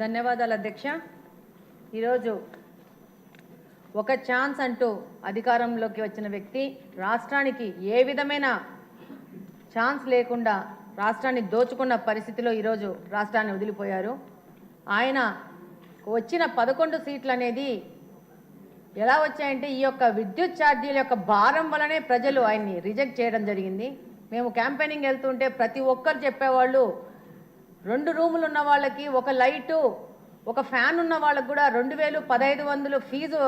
ధన్యవాదాలు అధ్యక్ష. ఈరోజు ఒక ఛాన్స్ అంటూ అధికారంలోకి వచ్చిన వ్యక్తి రాష్ట్రానికి ఏ విధమైన ఛాన్స్ లేకుండా రాష్ట్రాన్ని దోచుకున్న పరిస్థితిలో ఈరోజు రాష్ట్రాన్ని వదిలిపోయారు. ఆయన వచ్చిన పదకొండు సీట్లు అనేది ఎలా వచ్చాయంటే ఈ యొక్క విద్యుత్ ఛార్జీల యొక్క భారం వలనే ప్రజలు ఆయన్ని రిజెక్ట్ చేయడం జరిగింది. మేము క్యాంపెయినింగ్ వెళ్తుంటే ప్రతి ఒక్కరు చెప్పేవాళ్ళు రెండు రూములు ఉన్న వాళ్ళకి ఒక లైటు ఒక ఫ్యాన్ ఉన్న వాళ్ళకు కూడా రెండు వేలు పదహైదు వందలు ఫీజు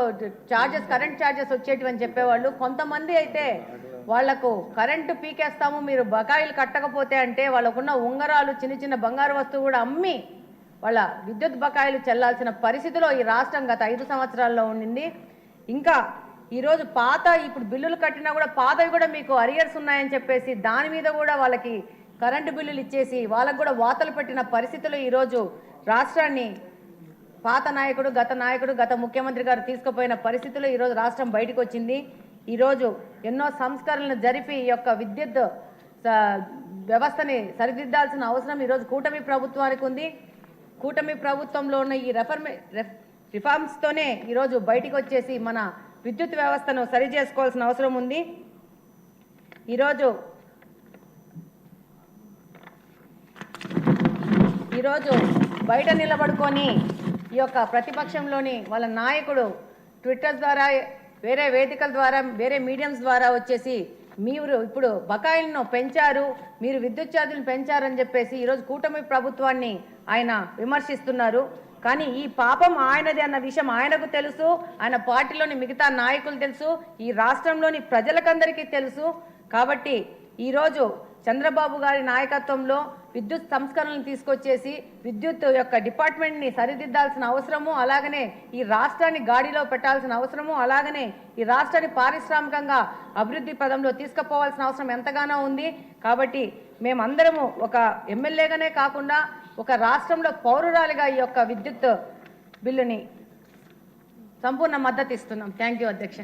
ఛార్జెస్ కరెంట్ ఛార్జెస్ వచ్చేటివని చెప్పేవాళ్ళు. కొంతమంది అయితే వాళ్ళకు కరెంటు పీకేస్తాము మీరు బకాయిలు కట్టకపోతే అంటే వాళ్ళకున్న ఉంగరాలు చిన్న చిన్న బంగారు వస్తువు కూడా అమ్మి వాళ్ళ విద్యుత్ బకాయిలు చెల్లాల్సిన పరిస్థితిలో ఈ రాష్ట్రం గత ఐదు సంవత్సరాల్లో ఉండింది. ఇంకా ఈరోజు పాత ఇప్పుడు బిల్లులు కట్టినా కూడా పాతవి కూడా మీకు అరియర్స్ ఉన్నాయని చెప్పేసి దాని మీద కూడా వాళ్ళకి కరెంటు బిల్లులు ఇచ్చేసి వాళ్ళకు కూడా వాతలు పెట్టిన పరిస్థితులు ఈరోజు రాష్ట్రాన్ని పాత నాయకుడు గత నాయకుడు గత ముఖ్యమంత్రి గారు తీసుకుపోయిన పరిస్థితులు ఈరోజు రాష్ట్రం బయటకు వచ్చింది. ఈరోజు ఎన్నో సంస్కరణలు జరిపి ఈ యొక్క విద్యుత్ వ్యవస్థని సరిదిద్దాల్సిన అవసరం ఈరోజు కూటమి ప్రభుత్వానికి ఉంది. కూటమి ప్రభుత్వంలో ఉన్న ఈ రెఫర్మే రిఫార్మ్స్తోనే ఈరోజు బయటికి వచ్చేసి మన విద్యుత్ వ్యవస్థను సరి చేసుకోవాల్సిన అవసరం ఉంది. ఈరోజు ఈరోజు బయట నిలబడుకొని ఈ యొక్క ప్రతిపక్షంలోని వాళ్ళ నాయకుడు ట్విట్టర్ ద్వారా వేరే వేదికల ద్వారా వేరే మీడియంస్ ద్వారా వచ్చేసి మీరు ఇప్పుడు బకాయిలను పెంచారు మీరు విద్యుత్ ఛార్జీలు పెంచారని చెప్పేసి ఈరోజు కూటమి ప్రభుత్వాన్ని ఆయన విమర్శిస్తున్నారు. కానీ ఈ పాపం ఆయనది అన్న విషయం ఆయనకు తెలుసు ఆయన పార్టీలోని మిగతా నాయకులు తెలుసు ఈ రాష్ట్రంలోని ప్రజలకందరికీ తెలుసు. కాబట్టి ఈరోజు చంద్రబాబు గారి నాయకత్వంలో విద్యుత్ సంస్కరణలు తీసుకొచ్చేసి విద్యుత్ యొక్క డిపార్ట్మెంట్ని సరిదిద్దాల్సిన అవసరము అలాగనే ఈ రాష్ట్రాన్ని గాడిలో పెట్టాల్సిన అవసరము అలాగనే ఈ రాష్ట్రాన్ని పారిశ్రామికంగా అభివృద్ధి పదంలో తీసుకుపోవాల్సిన అవసరం ఎంతగానో ఉంది. కాబట్టి మేమందరము ఒక ఎమ్మెల్యేగానే కాకుండా ఒక రాష్ట్రంలో పౌరురాలిగా ఈ యొక్క విద్యుత్ బిల్లుని సంపూర్ణ మద్దతు ఇస్తున్నాం. థ్యాంక్ యూ అధ్యక్ష.